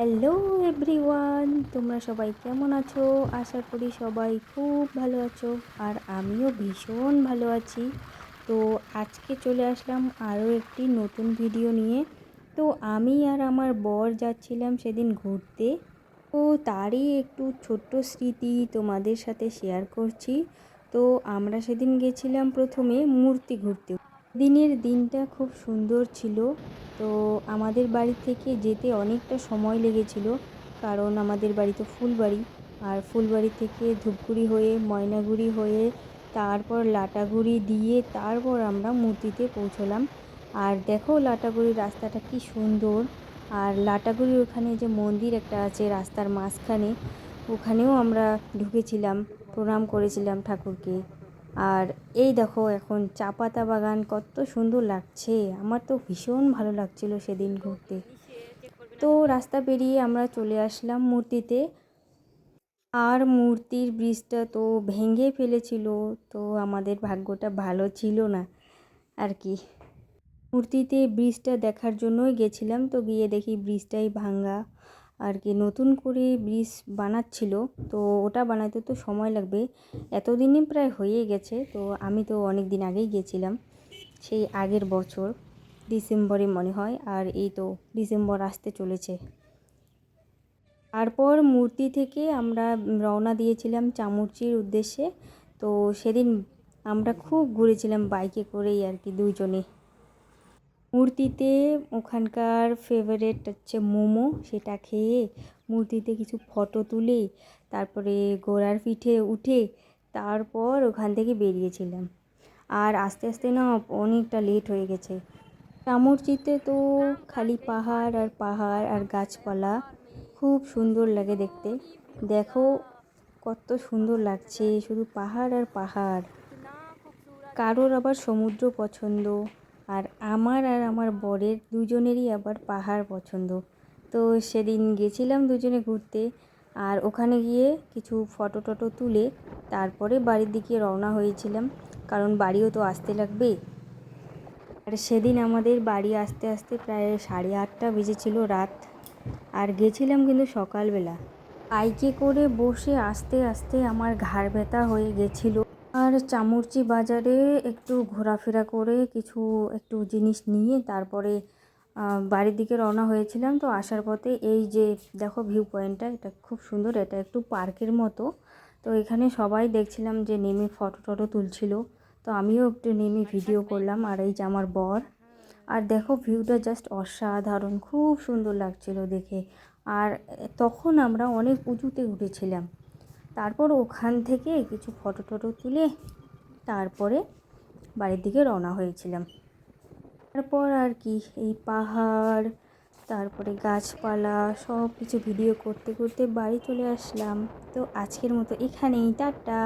Hello everyone, তোমরা সবাই কেমন আছো? আশা করি সবাই খুব ভালো আছো আর আমিও ভীষণ ভালো আছি। তো আজকে চলে আসলাম আরও একটি নতুন ভিডিও নিয়ে। তো আমি আর আমার বর যাচ্ছিলাম সেদিন ঘুরতে। তো তারই একটু ছোট্ট স্মৃতি তোমাদের সাথে শেয়ার করছি। তো আমরা সেদিন গেছিলাম প্রথমে মূর্তি ঘুরতে। দিনের দিনটা খুব সুন্দর ছিল। তো আমাদের বাড়ি থেকে যেতে অনেকটা সময় লেগেছিল, কারণ আমাদের বাড়ি তো ফুলবাড়ি। আর ফুলবাড়ি থেকে ধূপগুড়ি হয়ে, ময়নাগুড়ি হয়ে, তারপর লাটাগুড়ি দিয়ে তারপর আমরা মূর্তিতে পৌঁছলাম। আর দেখো লাটাগুড়ির রাস্তাটা কি সুন্দর। আর লাটাগুড়ির ওখানে যে মন্দির একটা আছে রাস্তার মাঝখানে, ওখানেও আমরা ঢুকেছিলাম, প্রণাম করেছিলাম ঠাকুরকে। আর এই দেখো এখন চা পাতা বাগান কত সুন্দর লাগছে। আমার তো ভীষণ ভালো লাগছিল সেদিন ঘুরতে। তো রাস্তা পেরিয়ে আমরা চলে আসলাম মূর্তিতে। আর মূর্তির ব্রিজটা তো ভেঙে ফেলেছিল, তো আমাদের ভাগ্যটা ভালো ছিল না আর কি। মূর্তিতে ব্রিজটা দেখার জন্যই গেছিলাম, তো গিয়ে দেখি ব্রিজটাই ভাঙ্গা আর কি নতুন করে ব্রিজ বানাচ্ছিল, তো ওটা বানাতে তো সময় লাগবে। এতদিনই প্রায় হয়ে গেছে, তো আমি তো অনেক দিন আগেই গেছিলাম, সেই আগের বছর, ডিসেম্বরে মনে হয়, আর এই তো ডিসেম্বর আসতে চলেছে। তারপর মূর্তি থেকে আমরা রওনা দিয়েছিলাম চামুরচির উদ্দেশ্যে, তো সেদিন আমরা খুব ঘুরেছিলাম বাইকে করেই আর কি দুইজনে। মূর্তিতে ওখানকার ফেভারেট হচ্ছে মোমো, সেটা খেয়ে মূর্তিতে কিছু ফটো তুলে, তারপরে ঘোড়ার পিঠে উঠে তারপর ওখান থেকে বেরিয়েছিলাম। আর আস্তে আস্তে না অনেকটা লেট হয়ে গেছে। চামরচিতে তো খালি পাহাড় আর পাহাড় আর গাছপালা, খুব সুন্দর লাগে দেখতে। দেখো কত সুন্দর লাগছে, শুধু পাহাড় আর পাহাড়। কারোর আবার সমুদ্র পছন্দ। আর আমার আর আমার বরের দুজনেরই আবার পাহাড় পছন্দ। তো সেদিন গেছিলাম দুজনে ঘুরতে আর ওখানে গিয়ে কিছু ফটো টটো তুলে তারপরে বাড়ির দিকে রওনা হয়েছিলাম। কারণ বাড়িও তো আসতে লাগবে। আর সেদিন আমাদের বাড়ি আসতে আসতে প্রায় সাড়ে আটটা বেজেছিল রাত। আর গেছিলাম কিন্তু সকালবেলা। বাইকে করে বসে আস্তে আস্তে আমার ঘাড় ব্যথা হয়ে গেছিল। আর চামুরচি বাজারে একটু ঘোরাফেরা করে কিছু, একটু জিনিস নিয়ে তারপরে বাড়ির দিকে রওনা হয়েছিলাম। তো আসার পথে এই যে দেখো ভিউ পয়েন্টটা এটা খুব সুন্দর, এটা একটু পার্কের মতো। তো এখানে সবাই দেখছিলাম যে নেমে ফটো টটো তুলছিল। তো আমিও একটু নেমে ভিডিও করলাম আর এই যে আমার বর। আর দেখো ভিউটা জাস্ট অসাধারণ, খুব সুন্দর লাগছিল দেখে। আর তখন আমরা অনেক উঁচুতে উঠেছিলাম। তারপর ওখান থেকে কিছু ফটো টটো তুলে তারপরে বাড়ির দিকে রওনা হয়েছিলাম। তারপর আর কি, এই পাহাড়, তারপরে গাছপালা সব কিছু ভিডিও করতে করতে বাড়ি চলে আসলাম। তো আজকের মতো এখানেই, টাটা।